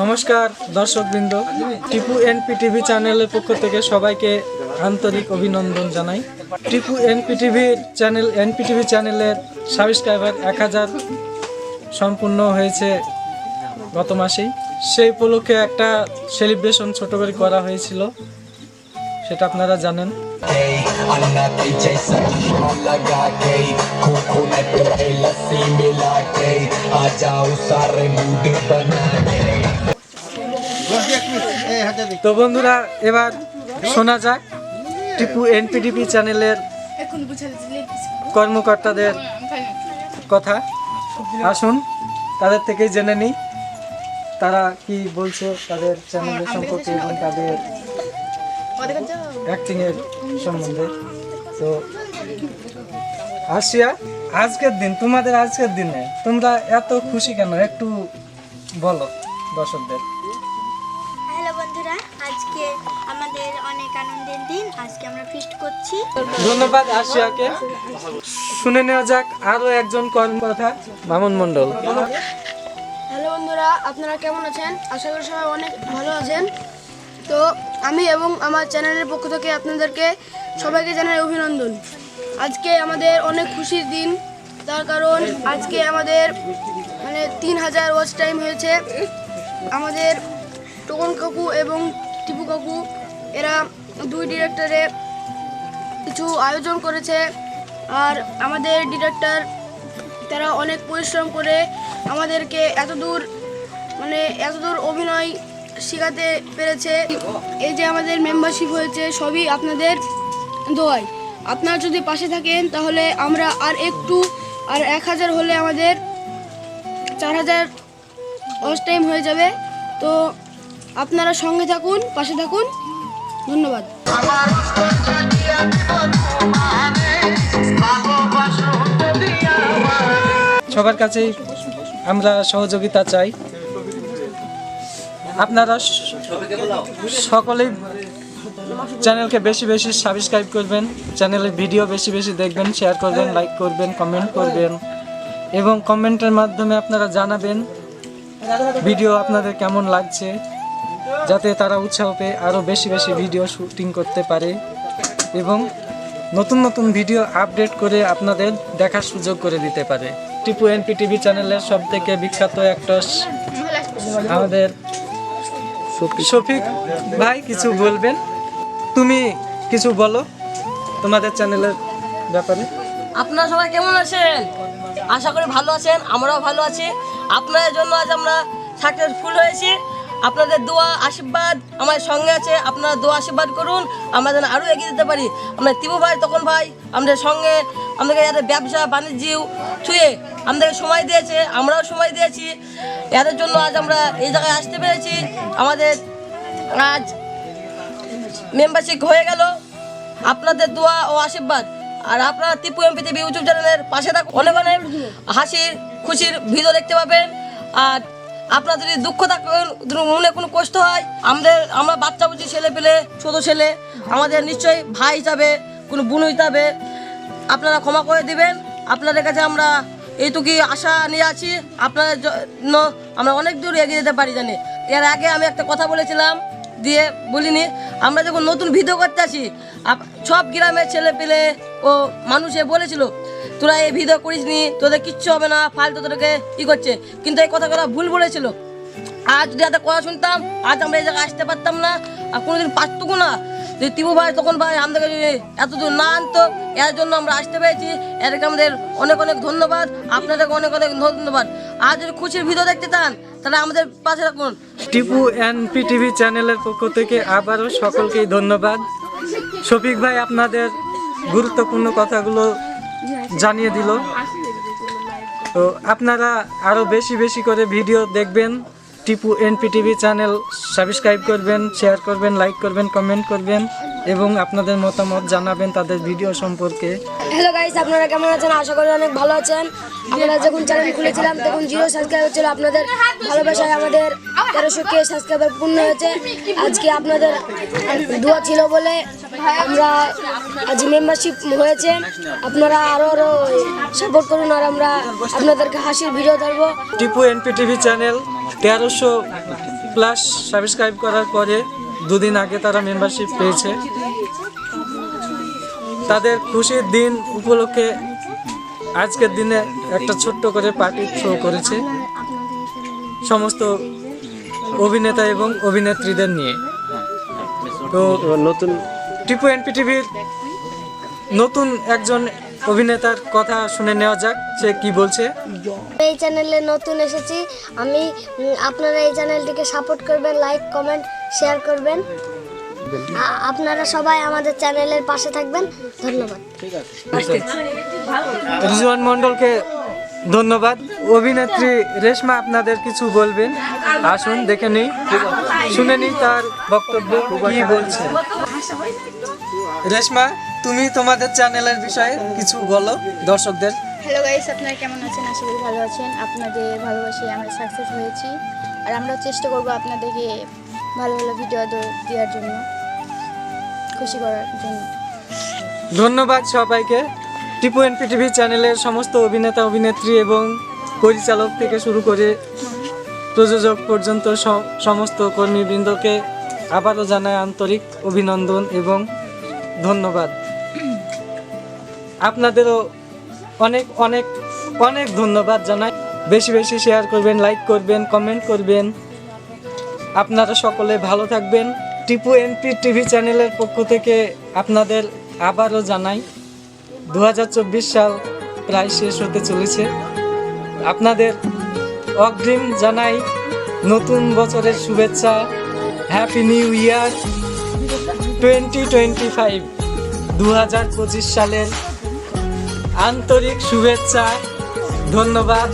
নমস্কার, দর্শকবৃন্দ। Tipu NP TV চ্যানেলের পক্ষ থেকে সবাইকে আন্তরিক অভিনন্দন জানাই। টিপু এনপি টিভির চ্যানেল এনপি টিভি চ্যানেলের সাবস্ক্রাইবার এক হাজার সম্পূর্ণ হয়েছে গত মাসেই। সেই উপলক্ষে একটা সেলিব্রেশন ছোট করে করা হয়েছিল, সেটা আপনারা জানেন। তো বন্ধুরা এবার শোনা যাক টিপু এনপিটিভি চ্যানেলের কর্মকর্তাদের কথা। আসুন তাদের থেকেই জেনে নিই তারা কি বলছে তাদের চ্যানেলের সম্পর্কে এবং তাদের অ্যাক্টিংয়ের সম্বন্ধে। তো আসিয়া আজকের দিন তোমাদের আজকের দিনে তোমরা এত খুশি কেন? একটু বলো দর্শকদের। আজকে আমরা ফিস্ট করছি। ধন্যবাদ আসিয়াকে। শুনে নেওয়া যাক আরও একজন কর্মকর্তা মামুন মন্ডল হ্যালো বন্ধুরা আপনারা কেমন আছেন? আশা করি সবাই অনেক ভালো আছেন। তো আমি এবং আমার চ্যানেলের পক্ষ থেকে আপনাদেরকে সবাইকে জানাই অভিনন্দন। আজকে আমাদের অনেক খুশির দিন। তার কারণ আজকে আমাদের মানে তিন হাজার ওয়াচ টাইম হয়েছে। আমাদের টোকন কাকু এবং টিপু কাকু এরা দুই ডিরেক্টরে কিছু আয়োজন করেছে। আর আমাদের ডিরেক্টর তারা অনেক পরিশ্রম করে আমাদেরকে এত দূর মানে এত দূর অভিনয় শেখাতে পেরেছে। এই যে আমাদের মেম্বারশিপ হয়েছে, সবই আপনাদের দোয়ায় আপনারা যদি পাশে থাকেন, তাহলে আমরা আর একটু, আর এক হাজার হলে আমাদের চার হাজার অস টাইম হয়ে যাবে। তো আপনারা সঙ্গে থাকুন, পাশে থাকুন। ধন্যবাদ। সবার কাছেই আমরা সহযোগিতা চাই। আপনারা সকলেই চ্যানেলকে বেশি বেশি সাবস্ক্রাইব করবেন চ্যানেলের ভিডিও বেশি বেশি দেখবেন শেয়ার করবেন লাইক করবেন কমেন্ট করবেন এবং কমেন্টের মাধ্যমে আপনারা জানাবেন ভিডিও আপনাদের কেমন লাগছে। যাতে তারা উৎসাহ পেয়ে আরও বেশি বেশি ভিডিও শুটিং করতে পারে। এবং নতুন নতুন ভিডিও আপডেট করে আপনাদের দেখার সুযোগ করে দিতে পারে। টিপু এনপি টিভি চ্যানেলের সব থেকে বিখ্যাত একটা আমাদের শফিক ভাই, কিছু বলবেন? তুমি কিছু বলো তোমাদের চ্যানেলের ব্যাপারে। আপনারা সবাই কেমন আছেন? আশা করি ভালো আছেন, আমরাও ভালো আছি। আপনাদের জন্য আজ আমরা সাকসেসফুল হয়েছি। আপনাদের দোয়া, আশীর্বাদ আমার সঙ্গে আছে। আপনারা দোয়া, আশীর্বাদ করুন। আমরা যেন আরও এগিয়ে যেতে পারি। আমরা তিবু ভাই তখন ভাই, আমাদের সঙ্গে আমাদেরকে এদের ব্যবসা, বাণিজ্য ছুঁয়ে আমাদেরকে সময় দিয়েছে, আমরাও সময় দিয়েছি। এদের জন্য আজ আমরা এই জায়গায় আসতে পেরেছি। আমাদের আজ মেম্বারশিপ হয়ে গেল। আপনাদের দোয়া ও আশীর্বাদ। আর আপনারা এমপি টিভি ইউটিউব চ্যানেলের পাশে থাকুন। অনেক অনেক হাসির, খুশির ভিডিও দেখতে পাবেন। আর আপনার যদি দুঃখ থাকে মনে কোনো কষ্ট হয়? আমাদের, আমরা বাচ্চা বুঝি ছেলে পেলে, ছোটো ছেলে। আমাদের নিশ্চয়ই ভাই হিসাবে, কোনো বোন হিসাবে আপনারা ক্ষমা করে দিবেন। আপনাদের কাছে আমরা এইটুকুই আশা নিয়ে আছি। আপনাদের জন্য আমরা অনেক দূর এগিয়ে যেতে পারি জানি। এর আগে আমি একটা কথা বলেছিলাম, দিয়ে বলিনি। আমরা যখন নতুন ভিডিও করতে আসি সব গ্রামের ছেলে পেলে ও মানুষে বলেছিল তোরা এই ভিডিও করিস নি, তোদের কিচ্ছু হবে না, ফালতু তোদেরকে ই করছে? কিন্তু এই কথা কথাগুলো ভুল বলেছিল। আজ যদি এত কথা শুনতাম, আজ আমরা এই জায়গায় আসতে পারতাম না, আর কোনোদিন পারতুকো না। যে তিবু ভাই, তখন ভাই আমাদেরকে যদি এত দূর না আনতো, এর জন্য আমরা আসতে পেরেছি। এদেরকে আমাদের অনেক অনেক ধন্যবাদ, আপনাদেরকে অনেক অনেক ধন্যবাদ। আর যদি খুশির ভিডিও দেখতে চান, তাহলে আমাদের পাশে রাখুন টিপু এনপি টিভি চ্যানেলের পক্ষ থেকে আবারও সকলকেই ধন্যবাদ। শফিক ভাই, আপনাদের গুরুত্বপূর্ণ কথাগুলো জানিয়ে দিল। তো আপনারা আরও বেশি বেশি করে ভিডিও দেখবেন। Tipu NP TV channel subscribe করবেন, শেয়ার করবেন, লাইক করবেন, কমেন্ট করবেন এবং আপনাদের মতামত জানাবেন তাদের ভিডিও সম্পর্কে। হ্যালো গাইস, আপনারা কেমন আছেন? আশা করি অনেক ভালো আছেন। আমরা যখন চ্যানেল খুলেছিলাম, তখন জিরো সাবস্ক্রাইবার ছিল আপনাদের ভালোবাসায় আমাদের তেরোশো কে সাবস্ক্রাইবার পূর্ণ হয়েছে। আজকে আপনাদের দোয়া ছিল বলে আমরা আজ মেম্বারশিপ হয়েছে। আপনারা আরও আরও সাপোর্ট করুন আর আমরা আপনাদেরকে হাসির ভিডিও ধরবো। টিপু এনপি টিভি চ্যানেল তেরোশো প্লাস সাবস্ক্রাইব করার পরে দুদিন আগে তারা মেম্বারশিপ পেয়েছে। তাদের খুশির দিন উপলক্ষে আজকের দিনে একটা ছোট্ট করে পার্টি থ্রো করেছে। সমস্ত অভিনেতা এবং অভিনেত্রীদের নিয়ে। তো নতুন টিপু এনপি টিভির নতুন একজন অভিনেতার কথা শুনে নেওয়া যাক সে কি বলছে। এই চ্যানেলে নতুন এসেছি। আমি আপনারা এই চ্যানেলটিকে সাপোর্ট করবেন লাইক কমেন্ট শেয়ার করবেন। আপনারা সবাই আমাদের চ্যানেলের পাশে থাকবেন। ধন্যবাদ। রিজওয়ান মন্ডলকে ধন্যবাদ। অভিনেত্রী রেশমা আপনাদের কিছু বলবেন? আসুন দেখে নিই। শুনে নিই তার বক্তব্য। কি বলছে? রেশমা তুমি তোমাদের চ্যানেলের বিষয়ে কিছু বলো দর্শকদের। হ্যালো গাইস আপনারা কেমন আছেন? আশা করি ভালো আছেন। আপনাদের ভালোবাসে আমরা সাকসেস হয়েছি। আর আমরা চেষ্টা করব আপনাদেরকে ভালো ভালো ভিডিও দেওয়ার জন্য খুশি করার জন্য। ধন্যবাদ সবাইকে। টিপু এনপি টিভি চ্যানেলের সমস্ত অভিনেতা অভিনেত্রী এবং পরিচালক থেকে শুরু করে প্রযোজক পর্যন্ত সমস্ত কর্মীবৃন্দকে আবারও জানায় আন্তরিক অভিনন্দন এবং ধন্যবাদ। আপনাদেরও অনেক অনেক অনেক ধন্যবাদ জানাই। বেশি বেশি শেয়ার করবেন লাইক করবেন কমেন্ট করবেন। আপনারা সকলে ভালো থাকবেন। টিপু এনপি টিভি চ্যানেলের পক্ষ থেকে আপনাদের আবারও জানাই দু হাজার চব্বিশ সাল প্রায় শেষ হতে চলেছে। আপনাদের অগ্রিম জানাই নতুন বছরের শুভেচ্ছা। Happy new year twenty twenty five দু হাজার পঁচিশ সালের আন্তরিক শুভেচ্ছা ধন্যবাদ।